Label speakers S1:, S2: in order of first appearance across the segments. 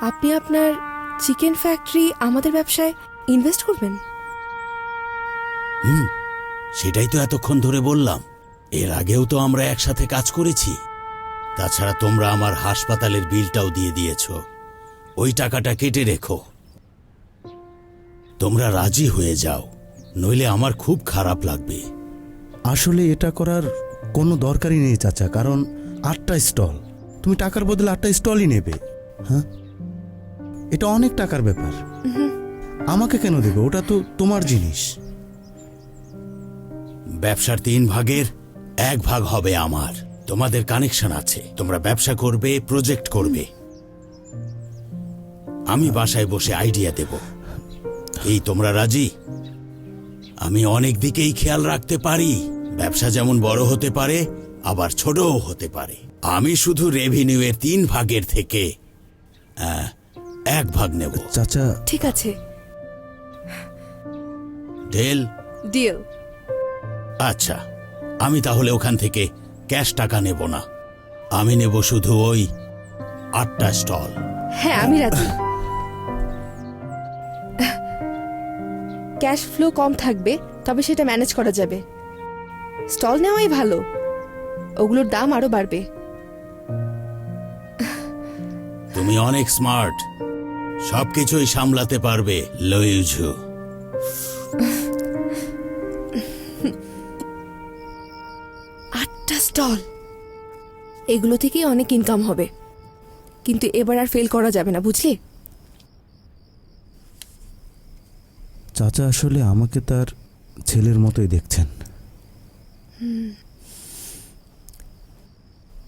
S1: আপনি আপনার chicken factory আমাদের ব্যবসায় ইনভেস্ট করবেন।
S2: হুম সেটাই তো এতক্ষণ ধরে বললাম। এর আগেও তো আমরা একসাথে কাজ করেছি। তাছাড়া তোমরা আমার হাসপাতালের বিলটাও দিয়ে দিয়েছ। ওই টাকাটা কেটে রেখো। তোমরা রাজি হয়ে যাও নইলে আমার খুব খারাপ লাগবে।
S3: আসলে এটা করার কোনো দরকারই নেই চাচা কারণ আটটা স্টল। তুমি টাকার বদলে আটটা স্টলই নেবে। হ্যাঁ? এটা অনেক টাকার ব্যাপার। আমাকে কেন দেবে? ওটা তো তোমার জিনিস।
S2: ব্যবসার তিন ভাগের এক ভাগ হবে আমার। তোমাদের কানেকশন আছে। তোমরা ব্যবসা করবে প্রজেক্ট করবে। আমি বাসায় বসে আইডিয়া দেব। এই তোমরা রাজি? আমি অনেক দিকেই খেয়াল রাখতে পারি। ব্যবসা যেমন বড় হতে পারে আবার ছোটও হতে পারে। আমি শুধু রেভিনিউ এর তিন ভাগের থেকে আহ, এক ভাগ নেব।
S3: চাচা।
S1: ঠিক আছে।
S2: ডেল
S1: ডিল।
S2: আচ্ছা আমি তাহলে ওখান থেকে ক্যাশ টাকা নেব না। আমি নেব শুধু ওই আটটা স্টল।
S1: হ্যাঁ আমি রাজি। ক্যাশ ফ্লো কম থাকবে তবে সেটা ম্যানেজ করা যাবে। স্টল নেওয়াই ভালো। ওগুলোর দাম আরও বাড়বে।
S2: তুমি অনেক স্মার্ট। সবকিছুই সামলাতে পারবে লইজু
S1: আটটা স্টল। এগুলো থেকেই অনেক ইনকাম হবে। কিন্তু এবার আর ফেল করা যাবে না বুঝলি?
S3: চাচা আসলে আমাকে তার ছেলের মতোই দেখছেন।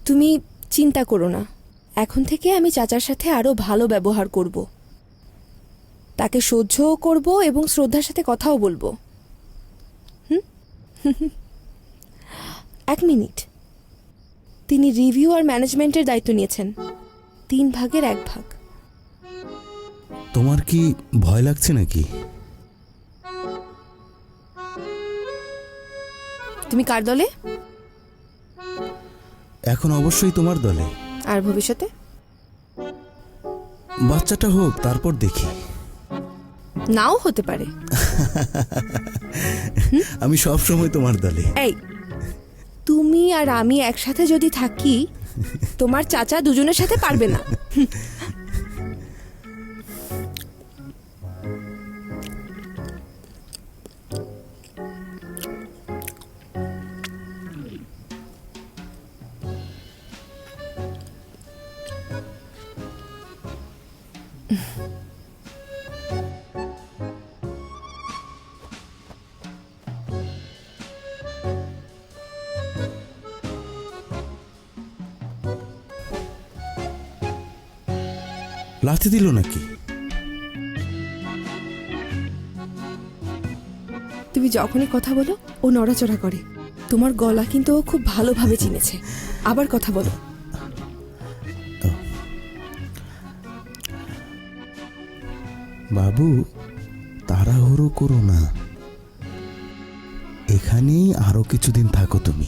S1: তুমি চিন্তা করো না। এখন থেকে আমি চাচার সাথে আরও ভালো ব্যবহার করব। তাকে সহ্যও করব এবং শ্রদ্ধার সাথে কথাও বলব। হুম? এক মিনিট। তিনি রিভিউ আর ম্যানেজমেন্টের দায়িত্ব নিয়েছেন। তিন ভাগের এক ভাগ।
S3: তোমার কি ভয় লাগছে নাকি?
S1: তুমি কার দলে?
S3: এখন অবশ্যই তোমার দলে।
S1: আর ভবিষ্যতে?
S3: বাচ্চাটা হোক তারপর দেখি।
S1: নাও হতে পারে।
S3: আমি সব সময় তোমার দলে।
S1: এই তুমি আর আমি একসাথে যদি থাকি তোমার চাচা দুজনের সাথে পারবে না।
S3: লাথি দিল নাকি?
S1: তুমি যখনই কথা বলো ও নড়াচড়া করে। তোমার গলা কিন্তু ও খুব ভালোভাবে চিনেছে। আবার কথা বলো।
S3: বাবু তাড়াহুড়ো করো না। এখানেই আরও কিছুদিন থাকো তুমি।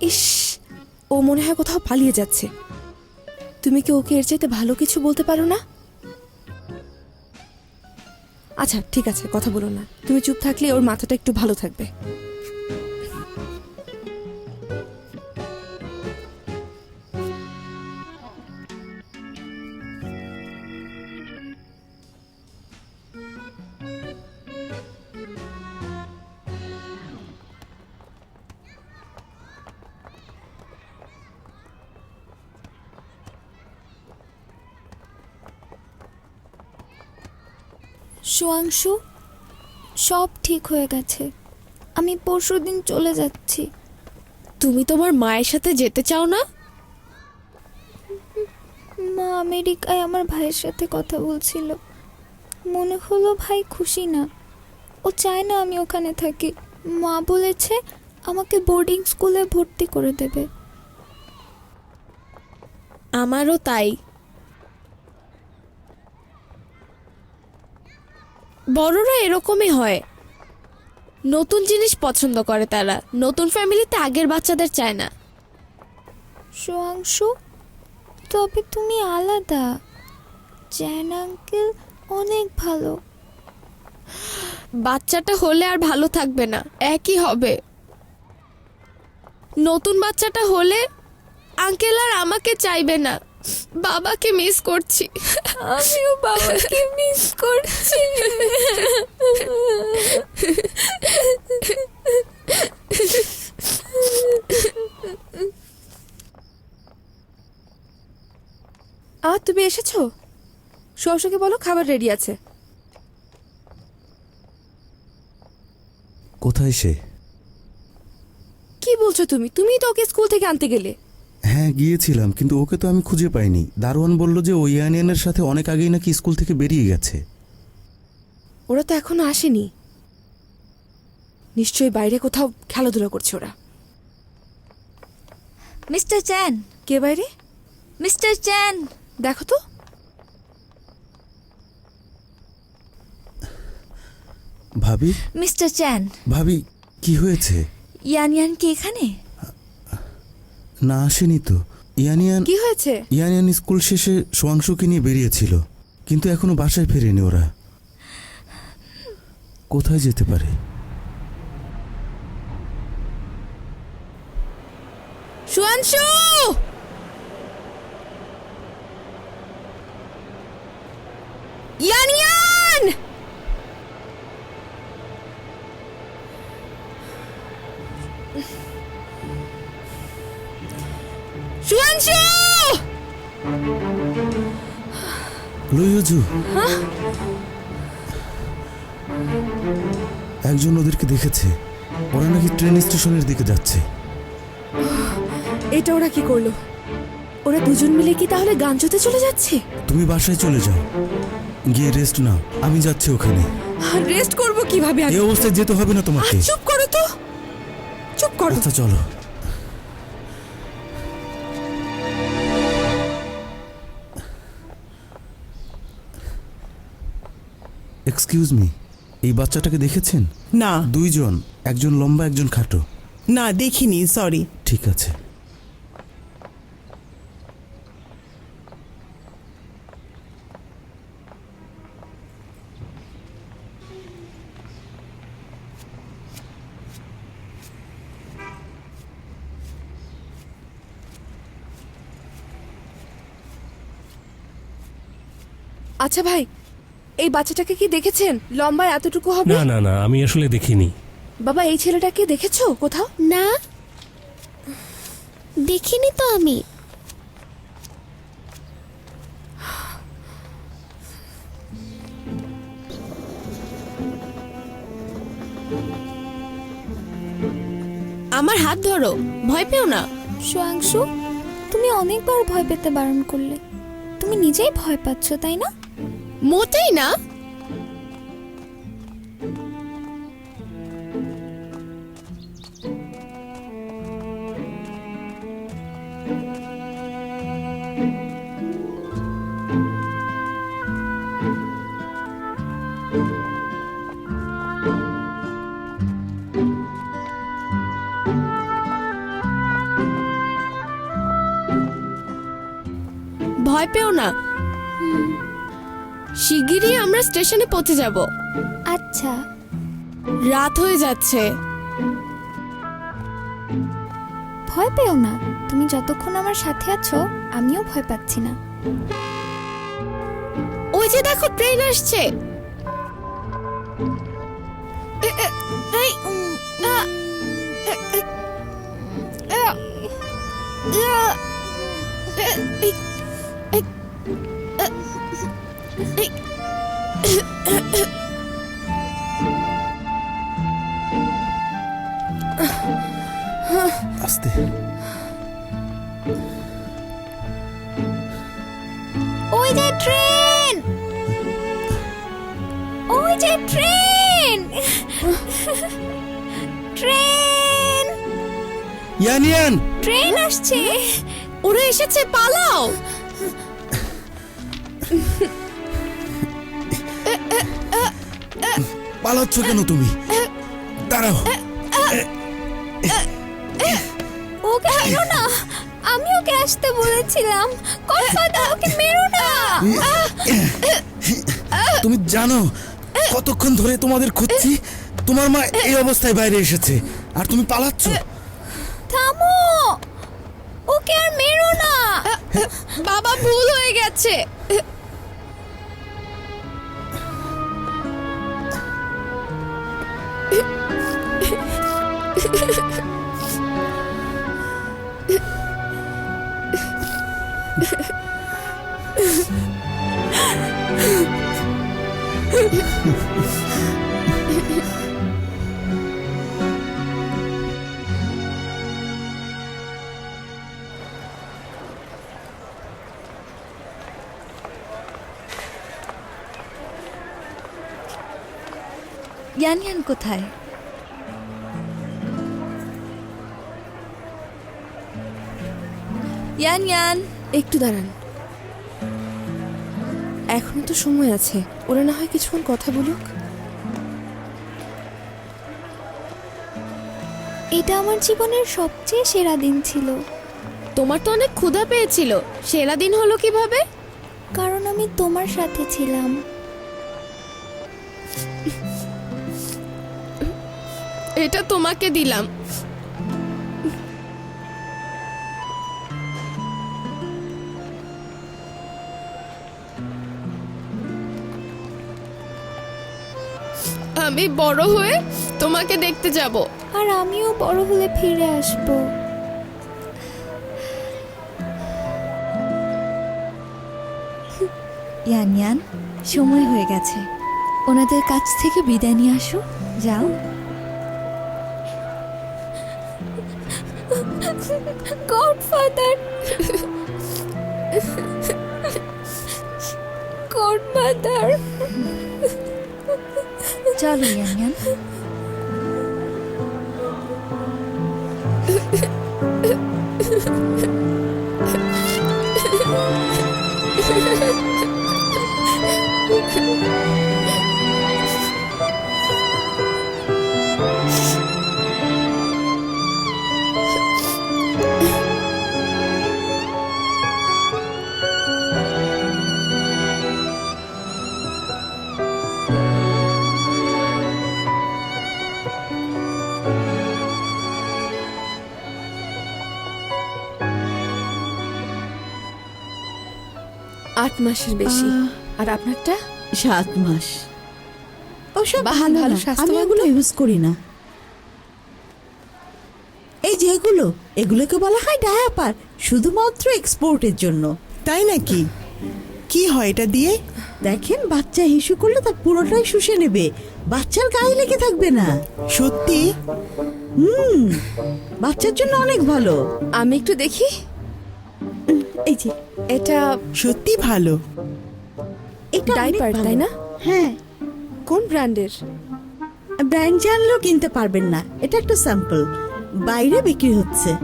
S1: ইস ও মনে হয় কোথাও পালিয়ে যাচ্ছে। তুমি কি ওকে এর চাইতে ভালো কিছু বলতে পারো না? আচ্ছা ঠিক আছে, কথা বলো না। তুমি চুপ থাকলে ওর মাথাটা একটু ভালো থাকবে।
S4: সোয়াংশু সব ঠিক হয়ে গেছে। আমি পরশু দিন চলে যাচ্ছি।
S1: তুমি তোমার মায়ের সাথে যেতে চাও না?
S4: মা আমেরিকায় আমার ভাইয়ের সাথে কথা বলছিল। মনে হলো ভাই খুশি না। ও চায় না আমি ওখানে থাকি। মা বলেছে আমাকে বোর্ডিং স্কুলে ভর্তি করে দেবে।
S1: আমারও তাই। বড়রা এরকমই হয়। নতুন জিনিস পছন্দ করে তারা। নতুন ফ্যামিলিতে আগের বাচ্চাদের চায় না।
S4: সোয়াংশু তবে তুমি আলাদা। জ্যান আঙ্কেল অনেক ভালো।
S1: বাচ্চাটা হলে আর ভালো থাকবে না একই হবে। নতুন বাচ্চাটা হলে আঙ্কেল আর আমাকে চাইবে না। বাবাকে মিস করছি।
S4: আমিও বাবাকে মিস করছি।
S1: আর তুমি এসেছ? সবসকে বলো খাবার রেডি আছে।
S3: কোথায় সে?
S1: কি বলছো তুমি? তুমি তো ওকে স্কুল থেকে আনতে গেলে।
S3: হ্যাঁ গিয়েছিলাম কিন্তু ওকে তো আমি খুঁজে পাইনি। দারোয়ান বলল যে ওই ইয়ানিয়ানের সাথে অনেক আগেই নাকি স্কুল থেকে বেরিয়ে গেছে।
S1: ওরা তো এখনও আসেনি। নিশ্চয়ই বাইরে কোথাও খেলাধুলা করছে ওরা।
S4: Mister Chan!
S1: কে বাইরে?
S4: Mister Chan!
S1: দেখো তো।
S3: ভাবি?
S4: Mister Chan!
S3: ভাবি কি হয়েছে?
S4: ইয়ান ইয়ান কি এখানে?
S3: না আসেনি তো। ইয়ানিয়ান
S1: কি হয়েছে?
S3: ইয়ানিয়ান স্কুল শেষে সোয়াংশুকে নিয়ে বেরিয়েছিল কিন্তু এখনও বাসায় ফেরেনি ওরা। কোথায় যেতে পারে?
S1: সুয়াংশু!
S3: লইয়জু একজন ওদেরকে দেখেছে। ওরা নাকি ট্রেন স্টেশনের দিকে যাচ্ছে।
S1: এটা ওরা কি করল? ওরা দুজন মিলে কি তাহলে গাঞ্জতে চলে যাচ্ছে?
S3: তুমি বাসায় চলে যাও। গিয়ে রেস্ট নাও। আমি যাচ্ছি ওখানে।
S1: আর রেস্ট করব কীভাবে?
S3: এই অবস্থায় যেতে হবে না তোমাকে।
S1: চুপ করো তো। চুপ করো।
S3: আচ্ছা চলো। এক্সকিউজ মি এই বাচ্চাটাকে দেখেছেন?
S5: না।
S3: দুইজন একজন লম্বা একজন খাটো।
S5: না দেখিনি সরি
S3: ঠিক আছে।
S1: আচ্ছা ভাই এই বাচ্চাটাকে কি দেখেছেন? লম্বা এতটুকু হবে?
S6: না না না আমি আসলে দেখিনি।
S1: বাবা এই ছেলেটাকে দেখেছ কোথাও?
S4: না। দেখিনি তো আমি।
S1: আমার হাত ধরো ভয় পেও না।
S4: সোয়াংশু তুমি অনেকবার ভয় পেতে বারণ করলে। তুমি নিজেই ভয় পাচ্ছ তাই না?
S1: মোটেই না। ভয় পেও না। শিগগিরই আমরা স্টেশনে পৌঁছে যাব।
S4: আচ্ছা।
S1: রাত হয়ে যাচ্ছে।
S4: ভয় পেও না তুমি যতক্ষণ আমার সাথে আছো আমিও ভয় পাচ্ছি না।
S1: ওই যে দেখো ট্রেন আসছে। এই,
S4: ওই যে ট্রেন! ওই যে ট্রেন! ট্রেন!
S3: ইয়ানিয়ান
S4: ট্রেন আসছে!
S1: ওরা এসেছে পালাও!
S3: পালাচ্ছ কেন তুমি? দাঁড়াও।
S4: ওকে মেরো না! আমি ওকে আসতে বলেছিলাম। কথা দাও ওকে মেরো না।
S3: তুমি জানো কতক্ষণ ধরে তোমাদের খুঁজছি? তোমার মা এই অবস্থায় বাইরে এসেছে। আর তুমি পালাচ্ছ।
S4: থামো! ওকে আর মেরো না।
S1: বাবা ভুল হয়ে গেছে।
S4: ইয়ান ইয়ান কোথায়? ইয়ান ইয়ান
S1: একটু দাঁড়ান। এখনও তো সময় আছে। ওরা না হয় কিছুক্ষণ কথা বলুক।
S4: এটা আমার জীবনের সবচেয়ে সেরা দিন ছিল।
S1: তোমার তো অনেক ক্ষুধা পেয়েছিল। সেরা দিন হলো কীভাবে?
S4: কারণ আমি তোমার সাথে ছিলাম।
S1: এটা তোমাকে দিলাম। আমি বড় হয়ে তোমাকে দেখতে যাব।
S4: আর আমিও বড় হলে ফিরে আসব।
S7: ইয়ান ইয়ান সময় হয়ে গেছে। ওনাদের কাছ থেকে বিদায় নিয়ে আসো। যাও।
S4: গডফাদার গডমাদার
S7: চলো ইয়ান
S1: মাসের বেশি। আর আপনারটা?
S5: সাত মাস। ওসব ভালো
S1: ভালো
S5: আমি এগুলো ইউজ করি না। এই যে এগুলো এগুলোকে বলা হয় ডায়াপার শুধুমাত্র এক্সপোর্টের জন্য।
S8: তাই নাকি? কি হয় এটা দিয়ে?
S5: দেখেন বাচ্চা হিসু করলে তার পুরোটাই শুষে নেবে। বাচ্চার গায়ে লেগে থাকবে না।
S8: সত্যি?
S5: হুম বাচ্চার জন্য অনেক ভালো।
S1: আমি একটু দেখি।
S5: এই যে
S1: এটা
S8: সত্যি ভালো।
S5: এটা
S1: ডাইপার তাই না?
S5: হ্যাঁ।
S1: কোন ব্র্যান্ডের?
S5: ব্র্যান্ড জানলেও কিনতে পারবেন না। এটা একটা স্যাম্পল। বাইরে বিক্রি হচ্ছে।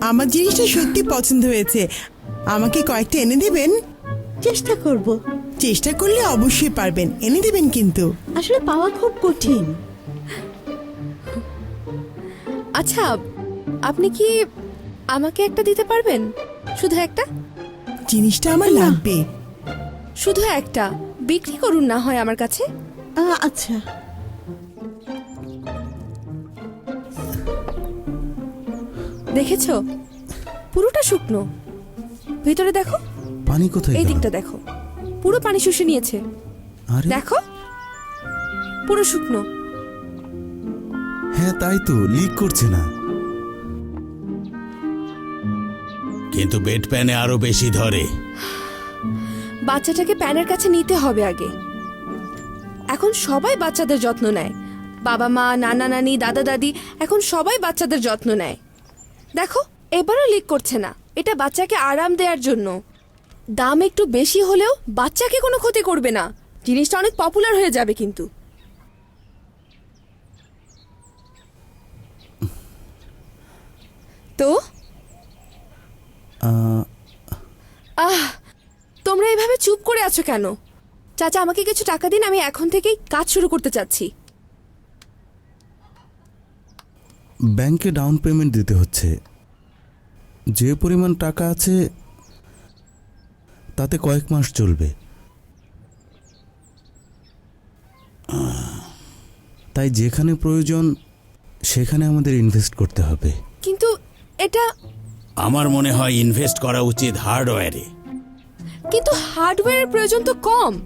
S8: আমার জিনিসটা সত্যি পছন্দ হয়েছে। আমাকে কয়েকটা এনে দেবেন?
S5: চেষ্টা করব।
S8: চেষ্টা করলে অবশ্যই পারবেন। এনে দেবেন কিন্তু।
S5: আসলে পাওয়া খুব কঠিন।
S1: আচ্ছা আপনি কি আমাকে একটা দিতে পারবেন? শুধু একটা?
S8: জিনিসটা আমার লাগবে।
S1: শুধু একটা। বিক্রি করুন না হয় আমার কাছে।
S5: আচ্ছা।
S1: দেখেছ? পুরোটা শুকনো। ভিতরে দেখো।
S3: পানি কোথায়
S1: এই দিকটা দেখো। পুরো পানি শুষে নিয়েছে।
S3: আরে।
S1: দেখো। পুরো শুকনো।
S3: হ্যাঁ তাই তো। লিক করছে না।
S2: কিন্তু বেড প্যানে আরও বেশি ধরে।
S1: বাচ্চাটাকে প্যানের কাছে নিতে হবে আগে। এখন সবাই বাচ্চাদের যত্ন নেয়। বাবা মা, নানা নানি, দাদা দাদি, এখন সবাই বাচ্চাদের যত্ন নেয়। দেখো, এবারও লিক করছে না। এটা বাচ্চাকে আরাম দেওয়ার জন্য। দাম একটু বেশি হলেও বাচ্চাকে কোনো ক্ষতি করবে না। জিনিসটা অনেক পপুলার হয়ে যাবে কিন্তু। তো?
S3: আহ,
S1: তোমরা এভাবে চুপ করে আছো কেন? চাচা আমাকে কিছু টাকা দিন আমি এখন থেকেই কাজ শুরু করতে চাচ্ছি।
S3: ব্যাংকে ডাউন পেমেন্ট দিতে হচ্ছে। যে পরিমাণ টাকা আছে তাতে কয়েক মাস চলবে। তাই যেখানে প্রয়োজন সেখানে আমাদের ইনভেস্ট করতে হবে।
S1: কিন্তু এটা
S2: আমার মনে হয় ইনভেস্ট করা উচিত হার্ডওয়্যারে
S1: কিন্তু হার্ডওয়্যারের প্রয়োজন তো কম।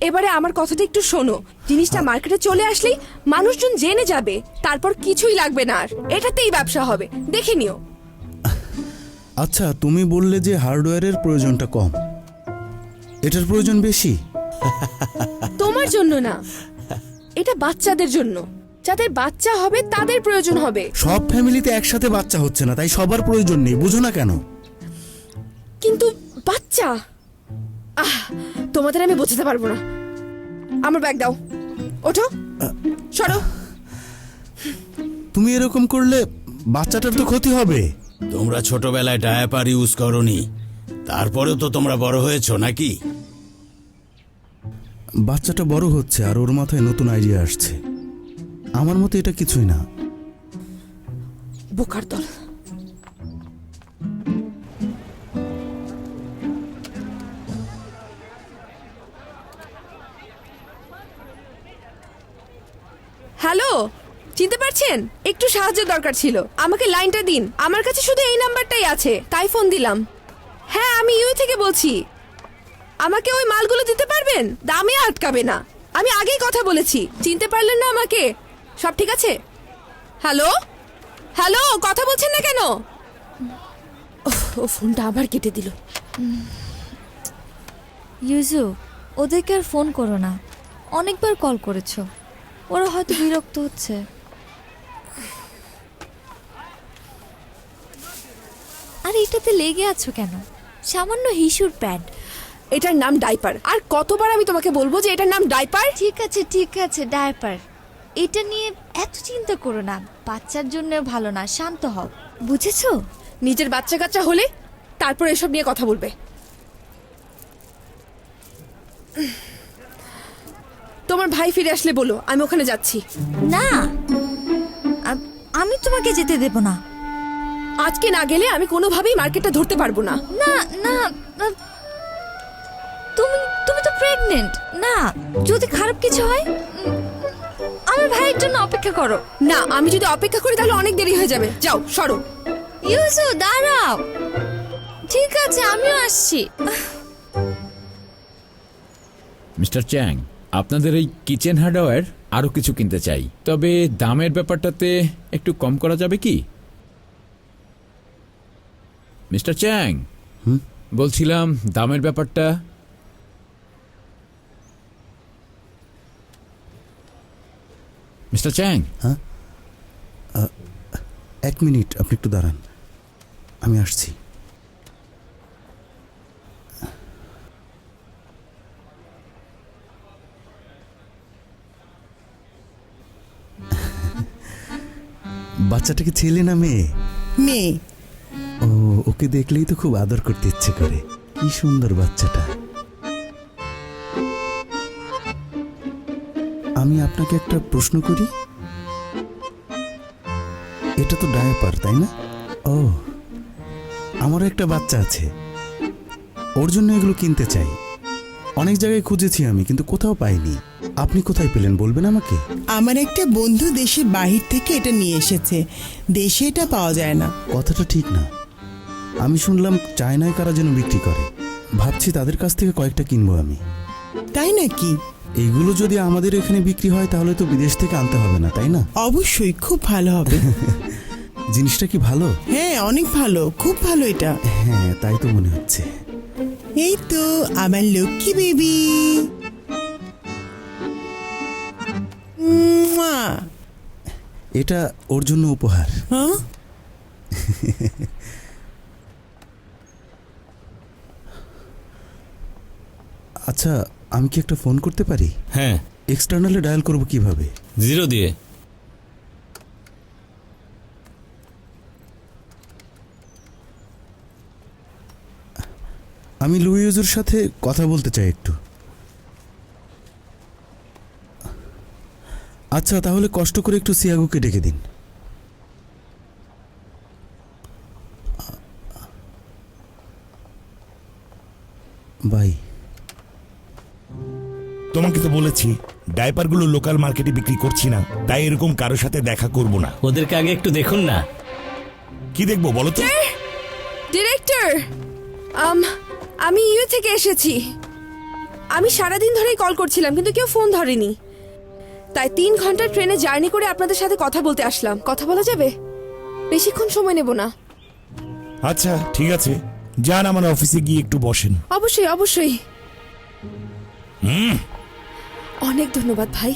S1: এবারে আমার কথাটা একটু শোনো। জিনিসটা মার্কেটে চলে আসলেই মানুষজন জেনে যাবে তারপর কিছুই লাগবে না আর। এটাতেই ব্যবসা হবে। দেখে নিও।
S3: আচ্ছা তুমি বললে যে হার্ডওয়্যারের প্রয়োজনটা কম। এটার প্রয়োজন বেশি?
S1: তোমার জন্য না। এটা বাচ্চাদের জন্য। যাদের বাচ্চা হবে তাদের প্রয়োজন হবে।
S3: সব ফ্যামিলিতে একসাথে বাচ্চা হচ্ছে না তাই সবার প্রয়োজন নেই বুঝো না কেন?
S1: কিন্তু বাচ্চা আহ তোমাদের আমি বোঝাতে পারব না। আমার ব্যাগ দাও। ওঠো সরো।
S3: তুমি এরকম করলে বাচ্চাটার তো ক্ষতি হবে।
S2: তোমরা ছোটবেলায় ডায়াপার ইউজ করনি তারপরেও তো তোমরা বড় হয়েছো নাকি?
S3: বাচ্চাটা বড় হচ্ছে আর ওর মাথায় নতুন আইডিয়া আসছে। আমার মতে এটা কিছুই না।
S1: বোকার দল। হ্যালো, চিনতে পারছেন? একটু সাহায্য দরকার ছিল। আমাকে লাইনটা দিন। আমার কাছে শুধু এই নাম্বারটাই আছে, তাই ফোন দিলাম। হ্যাঁ আমি ইউ থেকে বলছি। আমাকে ওই মালগুলো দিতে পারবেন? দামে আটকাবে না। আমি আগেই কথা বলেছি। চিনতে পারলেন না আমাকে? সব ঠিক আছে? হ্যালো? হ্যালো কথা বলছেন না কেন? ও ফোনটা আবার কেটে দিল।
S7: ইউজু ওদেরকে আর ফোন করো না। অনেকবার কল করেছ। ওরা হয়তো বিরক্ত হচ্ছে। আর এটাতে লেগে আছো কেন? সামান্য হিসুর প্যাড
S1: এটার নাম ডাইপার। আর কতবার আমি তোমাকে বলব যে এটার নাম ডাইপার?
S7: ঠিক আছে ঠিক আছে ডায়াপার এটা নিয়ে এত চিন্তা করো না। বাচ্চার জন্য ভালো না শান্ত হও। বুঝেছ?
S1: নিজের বাচ্চা কাচ্চা হলে তারপর এসব নিয়ে কথা বলবে। তোমার ভাই ফিরে আসলে বলো আমি ওখানে যাচ্ছি।
S7: না আমি তোমাকে যেতে দেব না।
S1: আজকে না গেলে আমি কোনোভাবেই মার্কেটটা ধরতে পারব না।
S7: না না তুমি তুমি তো প্রেগনেন্ট না যদি খারাপ কিছু হয় ভাইয়ের জন্য অপেক্ষা করো।
S1: না আমি যদি অপেক্ষা করি তাহলে অনেক দেরি হয়ে যাবে। যাও সরো।
S7: ইউসু দাঁড়াও। ঠিক আছে আমিও আসছি।
S9: মিস্টার চ্যাং আপনাদের এই কিচেন হার্ডওয়্যার আরও কিছু কিনতে চাই। তবে দামের ব্যাপারটাতে একটু কম করা যাবে কি? মিস্টার চ্যাং বলছিলাম দামের ব্যাপারটা মিস্টার চ্যাং। হ্যাঁ?
S3: এক মিনিট আপনি একটু দাঁড়ান। আমি আসছি। বাচ্চাটাকে ছেলে না মেয়ে?
S8: মেয়ে।
S3: ও ওকে দেখলেই তো খুব আদর করতে ইচ্ছে করে। কি সুন্দর বাচ্চাটা। আমি আপনাকে একটা প্রশ্ন করি? এটা তো ডায়াপার তাই না? ও আমারও একটা বাচ্চা আছে। ওর জন্য এগুলো কিনতে চাই। অনেক জায়গায় খুঁজেছি আমি কিন্তু কোথাও পাইনি। আপনি কোথায় পেলেন বলবেন আমাকে?
S8: আমার একটা বন্ধু দেশের বাহির থেকে এটা নিয়ে এসেছে। দেশে এটা পাওয়া যায় না।
S3: কথাটা ঠিক না। আমি শুনলাম চায়নায় কারা যেন বিক্রি করে। ভাবছি তাদের কাছ থেকে কয়েকটা কিনবো আমি।
S8: তাই নাকি?
S3: এইগুলো যদি আমাদের এখানে বিক্রি হয় তাহলে তো বিদেশ থেকে আনতে হবে না তাই না?
S8: অবশ্যই খুব ভালো হবে।
S3: জিনিসটা কি ভালো?
S8: হ্যাঁ অনেক ভালো খুব ভালো এটা।
S3: হ্যাঁ তাই তো মনে হচ্ছে।
S8: এই তো আমার লক্ষ্মী বেবি।
S3: এটা ওর জন্য উপহার।
S8: হ্যাঁ?
S3: আচ্ছা আমি কি একটা ফোন করতে পারি?
S10: হ্যাঁ।
S3: এক্সটার্নালে ডায়াল করব কীভাবে?
S10: জিরো দিয়ে।
S3: আমি লুইজুর সাথে কথা বলতে চাই একটু। আচ্ছা তাহলে কষ্ট করে একটু সিয়াগুকে ডেকে দিন।
S11: ডাইপারগুলো লোকাল মার্কেটে বিক্রি করছি না। তাই এরকম কারও সাথে দেখা করব না।
S10: ওদেরকে আগে একটু দেখুন না।
S11: কি দেখব বলো তো?
S1: ডিরেক্টর! আম আমি ইউ থেকে এসেছি। আমি সারাদিন ধরেই কল করছিলাম কিন্তু কেউ ফোন ধরেনি। তাই তিন ঘণ্টা ট্রেনে জার্নি করে আপনাদের সাথে কথা বলতে আসলাম। কথা বলা যাবে? বেশিক্ষণ সময় নেব না।
S11: আচ্ছা ঠিক আছে। যান আমার অফিসে গিয়ে একটু বসেন।
S1: অবশ্যই অবশ্যই।
S11: হুম।
S1: অনেক ধন্যবাদ ভাই।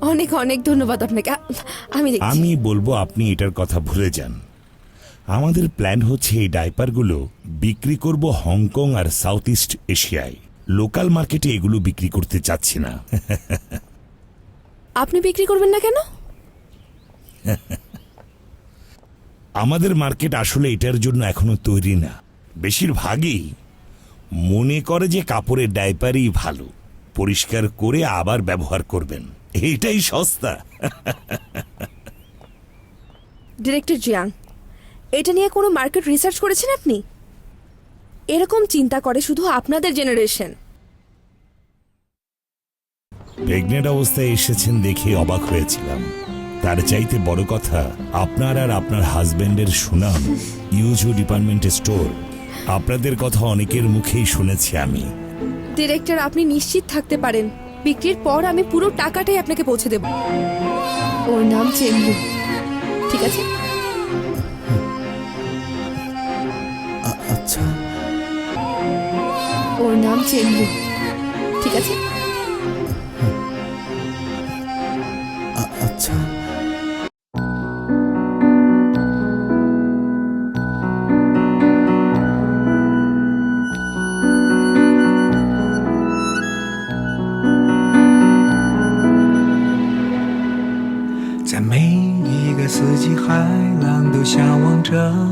S1: অনেক অনেক ধন্যবাদ আপনাকে। আমি
S11: আমি বলব আপনি এটার কথা ভুলে যান। আমাদের প্ল্যান হচ্ছে এই ডাইপারগুলো বিক্রি করব হংকং আর সাউথ ইস্ট এশিয়ায়। লোকাল মার্কেটে এগুলো বিক্রি করতে চাচ্ছি না।
S1: আপনি বিক্রি করবেন না কেন?
S11: আমাদের মার্কেট আসলে এটার জন্য এখনও তৈরি না। বেশিরভাগই মনে করে যে কাপড়ের ডাইপারই ভালো। পরিষ্কার করে আবার ব্যবহার করবেন। এইটাই সস্তা।
S1: ডিরেক্টর জিয়াং এটা নিয়ে কোনো মার্কেট রিসার্চ করেছেন আপনি? এরকম চিন্তা করে শুধু আপনাদের জেনারেশন।
S11: প্রেগনেন্ট অবস্থায় এসেছেন দেখে অবাক হয়েছিলাম। তার চাইতে বড় কথা আপনার আর আপনার হাজবেন্ডের সুনাম ইউজু ডিপার্টমেন্ট স্টোর। আপনাদের কথা অনেকের মুখেই শুনেছি আমি।
S1: ডিরেক্টর আপনি নিশ্চিত থাকতে পারেন। বিক্রির পর আমি পুরো টাকাটাই আপনাকে পৌঁছে দেব। ওর নাম চেম্বু ঠিক আছে?
S3: আচ্ছা।
S1: ওর নাম চেম্বু ঠিক আছে?
S12: 着